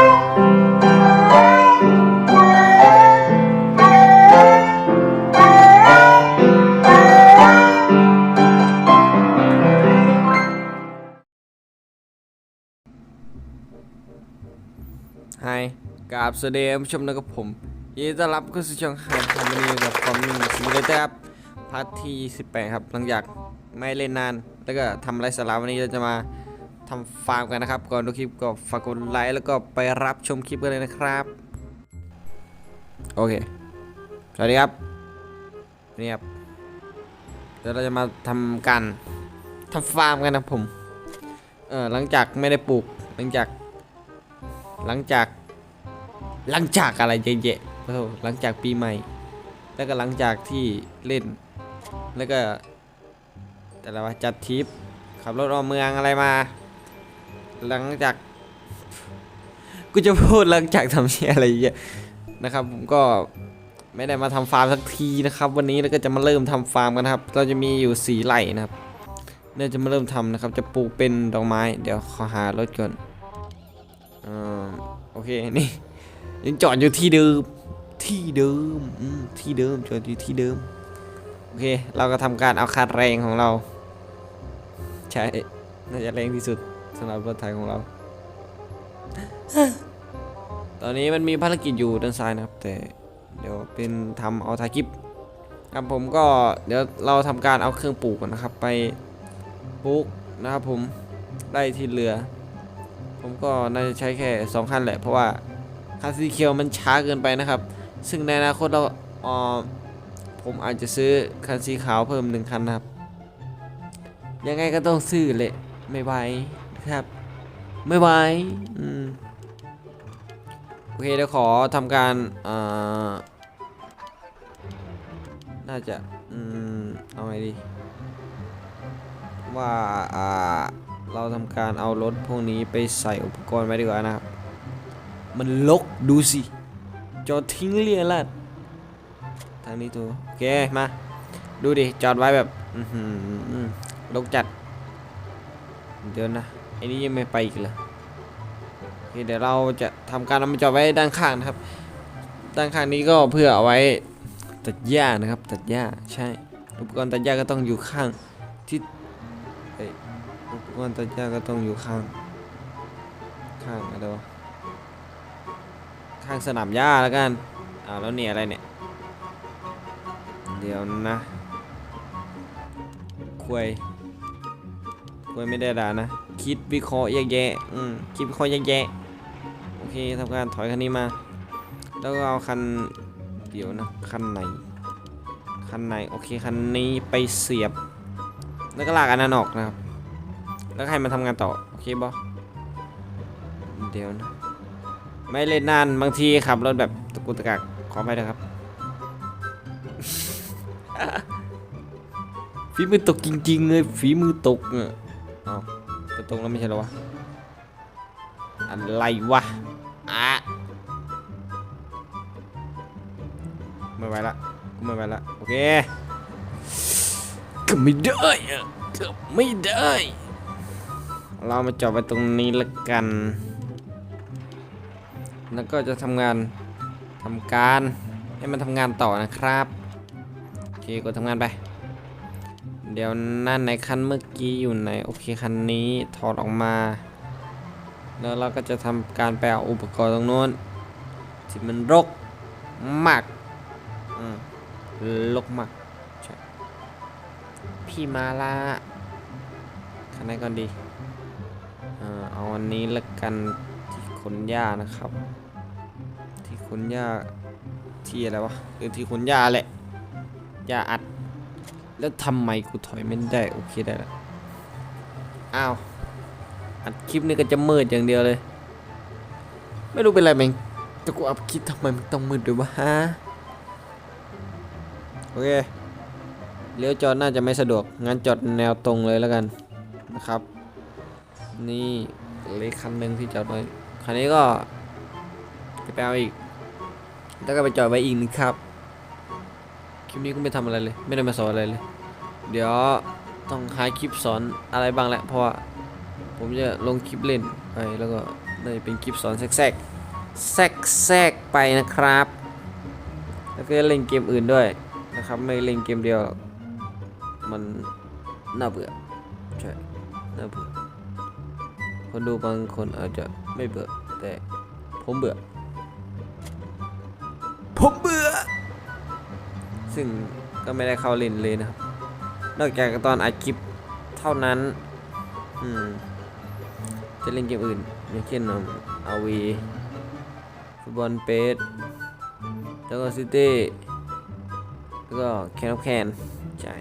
ไฮกราบสวัสดีผู้ชมนะครับผมยินดีต้อนรับเข้าสู่ช่องไฮคอมมานีกับคอมมิงซิมูเลเตอร์ครับพาร์ทที่18ครับ หลังจากไม่เล่นนาน แล้วก็ทำไรสาระวันนี้เราจะมา ทำฟาร์มกันนะครับ ก่อนดูคลิปก็ฝากกดไลค์แล้วก็ไปรับชมคลิปกันเลยนะครับ โอเค สวัสดีครับนี่ครับเดี๋ยวเราจะมาทำการทำฟาร์มกันนะผม เออหลังจากไม่ได้ปลูก หลังจาก หลังจาก หลังจากอะไรเยอะๆโอ้หลังจากปีใหม่ แล้วก็หลังจากที่เล่น แล้วก็แต่ละว่าจัดทริปขับรถออกเมืองอะไรมา หลังจากกูจะพูดหลังจากทำเชียอะไรเยอะนะครับ ผมก็ไม่ได้มาทำฟาร์มสักทีนะครับ วันนี้แล้วก็จะมาเริ่มทำฟาร์มกันครับ เราจะมีอยู่สีไร่นะครับเราจะมาเริ่มทำนะครับ จะปลูกเป็นดอกไม้ เดี๋ยวขอหารถก่อนอ่าโอเคนี่ยังจอดอยู่ที่เดิมที่เดิมที่เดิมจอดอยู่ที่เดิมโอเค เราก็ทำการเอาคันแรงของเรา ใช่ น่าจะแรงที่สุด สำหรับรถไถของเรา ตอนนี้มันมีภารกิจอยู่ด้านซ้ายนะครับ แต่เดี๋ยวเป็นทำเอาถ่ายคลิปครับผมก็เดี๋ยวเราทำการเอาเครื่องปลูกก่อนนะครับ ไปปลูกนะครับผมได้ที่เรือ ผมก็น่าจะใช้แค่2คันแหละ เพราะว่าคันสีเขียวมันช้าเกินไปนะครับ ซึ่งในอนาคตเราเออผมอาจจะซื้อคันสีขาวเพิ่มหนึ่งคันนะครับ ยังไงก็ต้องซื้อแหละไม่ไหว ครับ ไม่ไหวอืมโอเคเดี๋ยวขอทำการอ่อน่าจะอืมเอาไงดีว่าอ่าเราทำการเอารถพวกนี้ไปใส่อุปกรณ์ไว้ดีกว่านะครับ มันลกดูสิจอดทิ้งเรียลัดทางนี้ตัวโอเคมาดูดิจอดไว้แบบลกจัด เดี๋ยวนะ ไอ้นี่ยังไม่ไปอีกเหรอเดี๋ยวเราจะทำการเอามาจอดไว้ด้านข้างนะครับ ด้านข้างนี้ก็เพื่อเอาไว้ตัดหญ้านะครับ ตัดหญ้าใช่อุปกรณ์ตัดหญ้าก็ต้องอยู่ข้างที่อุปกรณ์ตัดหญ้าก็ต้องอยู่ข้าง ข้างอะไรวะข้างสนามหญ้าแล้วกันอ้าวแล้วเนี่ยอะไรเนี่ยเดี๋ยวนะควยควยไม่ได้ด่านะ คิดวิเคราะห์แยกแยะอืมคิดวิเคราะห์แยกแยะโอเคทำการถอยคันนี้มา แล้วก็เอาคันเดี๋ยวนะคันไหนคันไหนโอเคคันนี้ไปเสียบ แล้วก็ลากอันนั้นออกนะครับ แล้วให้มันทำงานต่อโอเคบอเดี๋ยวนะไม่เล่นนานบางทีขับรถแบบตะกุตะกักขอไปนะครับฝีมือตกจริงๆเลยฝีมือตกเนี่ยเอา จะตกแล้วไม่ใช่หรอวะ อะไรวะ อะ ไม่ไหวละกูไม่ไหวละ โอเคก็ไม่ได้ก็ไม่ได้ เรามาจอดไว้ตรงนี้ละกัน แล้วก็จะทำงานทำการให้มันทำงานต่อนะครับ โอเคกดทำงานไป เดี๋ยวนั่นในคันเมื่อกี้อยู่ไหนโอเคคันนี้ถอดออกมา แล้วเราก็จะทำการไปเอาอุปกรณ์ตรงโน้นที่มันรกมากรกมากพี่มาละคันไหนก่อนดีเอาอันนี้ละกันที่ขนหญ้านะครับ ที่ขนหญ้าที่อะไรวะเออที่ขนหญ้าแหละหญ้าอัด แล้วทำไมกูถอยไม่ได้โอเคได้แล้วอ้าวอัดคลิปนี่ก็จะมืดอย่างเดียวเลย ไม่รู้เป็นไรแม่งแต่กูอัดคลิปทำไมมันต้องมืดด้วยวะฮะโอเคเลี้ยวจอดน่าจะไม่สะดวกงั้นจอดแนวตรงเลยแล้วกันนะครับ นี่เล็กคันหนึ่งที่จอดไว้คันนี้ก็ไปเอาอีก แล้วก็ไปจอดไว้อีกนึงครับ คลิปนี้ก็ไม่ทำอะไรเลย ไม่ได้มาสอนอะไรเลย เดี๋ยวต้องหาคลิปสอนอะไรบ้างแหละเพราะว่าผมจะลงคลิปเล่นไปแล้วก็เลยเป็นคลิปสอนแทรกแทรกแทรกไปนะครับ แล้วก็เล่นเกมอื่นด้วยนะครับ ไม่เล่นเกมเดียว มันน่าเบื่อใช่น่าเบื่อคนดูบางคนอาจจะไม่เบื่อแต่ผมเบื่อผมเบื่อ ซึ่งก็ไม่ได้เข้าเล่นเลยนะครับ นอกจากตอนอัดคลิปเท่านั้น อืม จะเล่นเกมอื่น อย่างเช่นอาวีฟุตบอลเปสแล้วก็ซิตี้ แล้วก็แคนอแคนใช่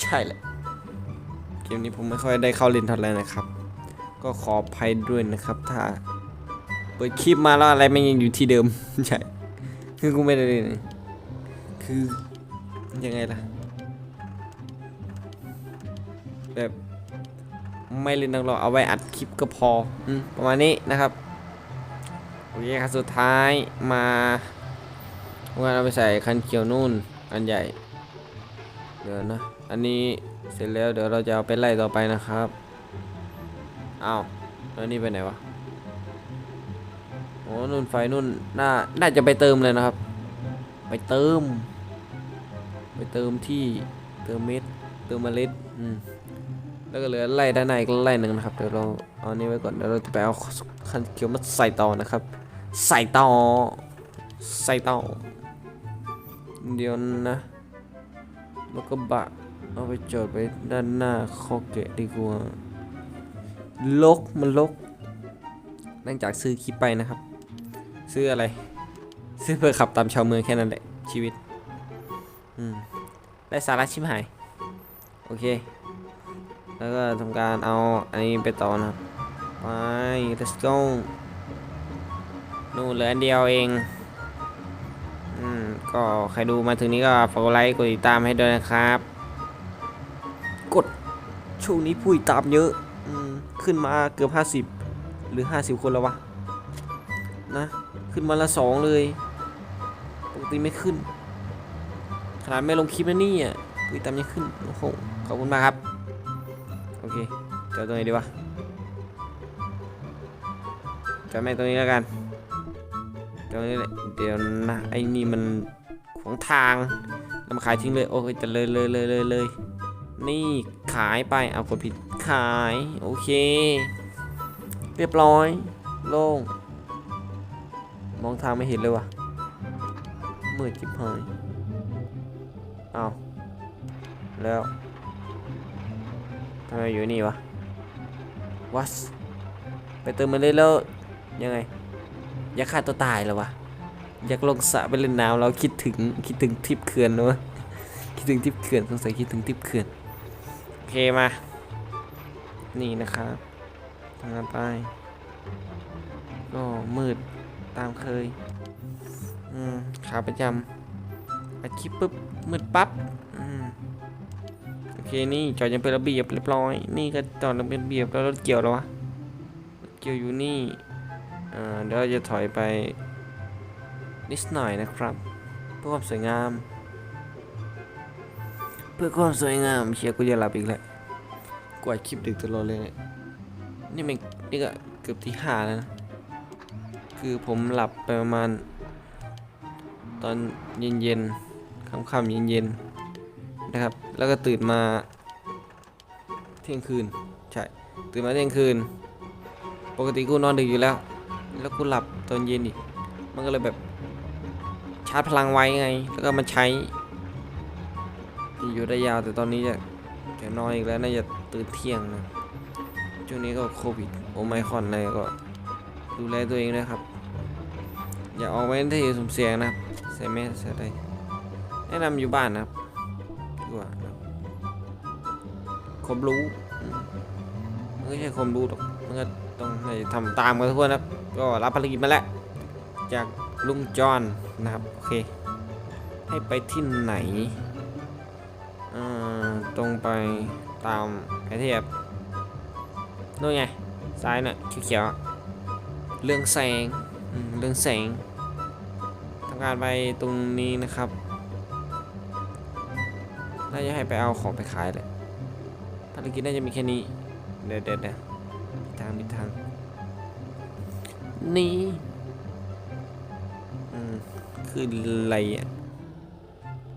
ใช่แหละ เกมนี้ผมไม่ค่อยได้เข้าเล่นเท่าไหร่นะครับ ก็ขออภัยด้วยนะครับ ถ้า เปิดคลิปมาแล้วอะไรมันยังอยู่ที่เดิม ใช่ คือกูไม่ได้เล่น คือยังไงล่ะ แบบไม่เล่นนักหรอกเอาไว้อัดคลิปก็พออืมประมาณนี้นะครับโอเคครับสุดท้ายมาว่าเราไปใส่คันเขียวนู่นอันใหญ่ เดี๋ยวนะ อันนี้เสร็จแล้วเดี๋ยวเราจะเอาไปไล่ต่อไปนะครับอ้าวแล้วนี่ไปไหนวะโอ้นู่นไฟนู่นน่าน่าจะไปเติมเลยนะครับ ไปเติม ไปเติมที่เติมเม็ดเติมเมล็ดอืมแล้วก็เหลือไล่ด้านในอีกไล่หนึ่งนะครับเดี๋ยวเราเอานี้ไว้ก่อนเดี๋ยวเราจะไปเอาคันเขียวมาใส่ต่อนะครับ ใส่ต่อใส่ต่อเดี๋ยวนะแล้วก็บะเอาไปจอดไว้ด้านหน้าคอเกะดีกว่าลกมันลกหลังจากซื้อคลิปไปนะครับ ซื้ออะไร ซื้อเพื่อขับตามชาวเมืองแค่นั้นแหละชีวิต อืมได้สาระชิบหาย โอเค แล้วก็ทำการเอาอันนี้ไปต่อนะครับ ไป let's go นู่นเหลืออันเดียวเอง อืม ก็ใครดูมาถึงนี้ก็ฝากไลค์กดติดตามให้ด้วยนะครับ กดช่วงนี้ผู้ติดตามเยอะ อืม ขึ้นมาเกือบ 50 หรือ 50 คนแล้ววะ นะ ขึ้นมาละสองเลย ปกติไม่ขึ้น ขนาดไม่ลงคลิปนะนี่อะผู้ติตามยังขึ้นโอ้โหขอบคุณมากครับ โอเคจอตรงไหนดีวะจอไม่ตรงนี้แล้วกันตรงนี้แหละเดี๋ยวนะไอ้นี่มันขวางทางนำขายทิ้งเลย โอ้ยจะเลยเลยเลยเลยเลยนี่ขายไปเอากดผิดขายโอเค เรียบร้อยโล่งมองทางไม่เห็นเลยวะมืดจิบหาย แล้วทำไมอยู่นี่วะวัสไปเติมมันเลยแล้วยังไง อยากฆ่าตัวตายแล้ววะอยากลงสระไปเล่นน้ำเราคิดถึงคิดถึงทิปเขื่อนเนอะคิดถึงทิปเขื่อนสงสัยคิดถึงทิปเขื่อนโอเคมา นี่นะครับทำงานไปก็มืดตามเคยอืมขาประจำอัดคลิปปุ๊บมืดปั๊บอืม เคนี่จอดยังเป็นระเบียบเรียบร้อย นี่ก็จอดยังเป็นระเบียบแล้วรถเกี่ยวแล้ววะเกี่ยวอยู่นี่อ่าเดี๋ยวจะถอยไปนิดหน่อยนะครับ เพื่อความสวยงาม เพื่อความสวยงามเชียร์กูจะหลับอีกแล้วกว่าดคลิปดึกตลอดเลยเนี่ยนี่มันนี่ก็เกือบที่ห้าแล้วนะคือผมหลับไปประมาณ ตอนเย็นๆค่ำๆเย็นๆ นะครับ แล้วก็ตื่นมาเที่ยงคืน ใช่ ตื่นมาเที่ยงคืน ปกติกูนอนดึกอยู่แล้ว แล้วกูหลับตอนเย็นอีก มันก็เลยแบบชาร์จพลังไว้ไง แล้วก็มาใช้ อยู่ได้ยาวแต่ตอนนี้จะจะนอนอีกแล้วน่าจะตื่นเที่ยงนะ ช่วงนี้ก็โควิดโอไมคอนอะไรก็ดูแลตัวเองนะครับ อย่าออกไปที่สุ่มเสี่ยงนะครับใส่แมสใส่อะไรแนะนำอยู่บ้านนะครับ กว่านะความรู้มันไม่ใช่ความรู้หรอกมันก็ต้องให้ทำตามกันทุกคนนะก็รับภารกิจมาแล้ว จากลุงจอนนะครับ โอเค ให้ไปที่ไหนอตรงไปตามไอเทียบนู่นไง ซ้ายน่ะเขียวๆเรื่องแสงเรื่องแสงทำการไปตรงนี้นะครับ น่าจะให้ไปเอาของไปขายเลยภารกิจน่าจะมีแค่นี้ เดี๋ยวเดี๋ยวเดี๋ยวมีทางมีทาง นี้อืมคืออะไรอะ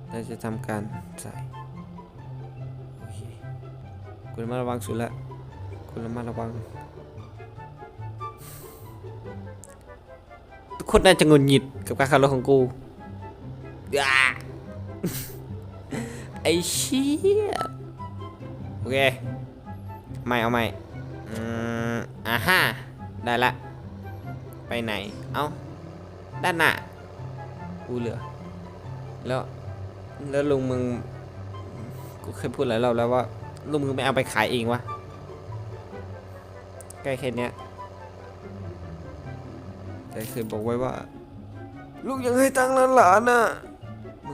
เราจะทำการใส่โอเคคุณระมาระวังสุดละคุณระมาระวัง ทุกคนน่าจะงุดหงิดกับการขับรถของกูอ่า ไอ้เชี่ยโอเคไม่เอาไม่อืมอ่าฮ่าได้ละ ไปไหน เอาด้านหน้ากูเหลือ แล้ว แล้วลุงมึง กูเคยพูดหลายรอบแล้วว่าลุงมึงไม่เอาไปขายเองวะใกล้แค่นี้แต่เคยบอกไว้ว่า ลูกยังให้ตังค์หลานๆน่ะ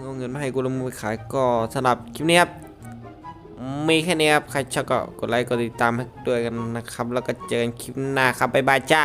เอาเงินมาให้กูแล้วมึงไปขายก็สำหรับคลิปนี้ครับมีแค่นี้ครับ ใครชอบก็กดไลค์กดติดตามให้ด้วยกันนะครับ แล้วก็เจอกันคลิปหน้าครับบ๊ายบายจ้า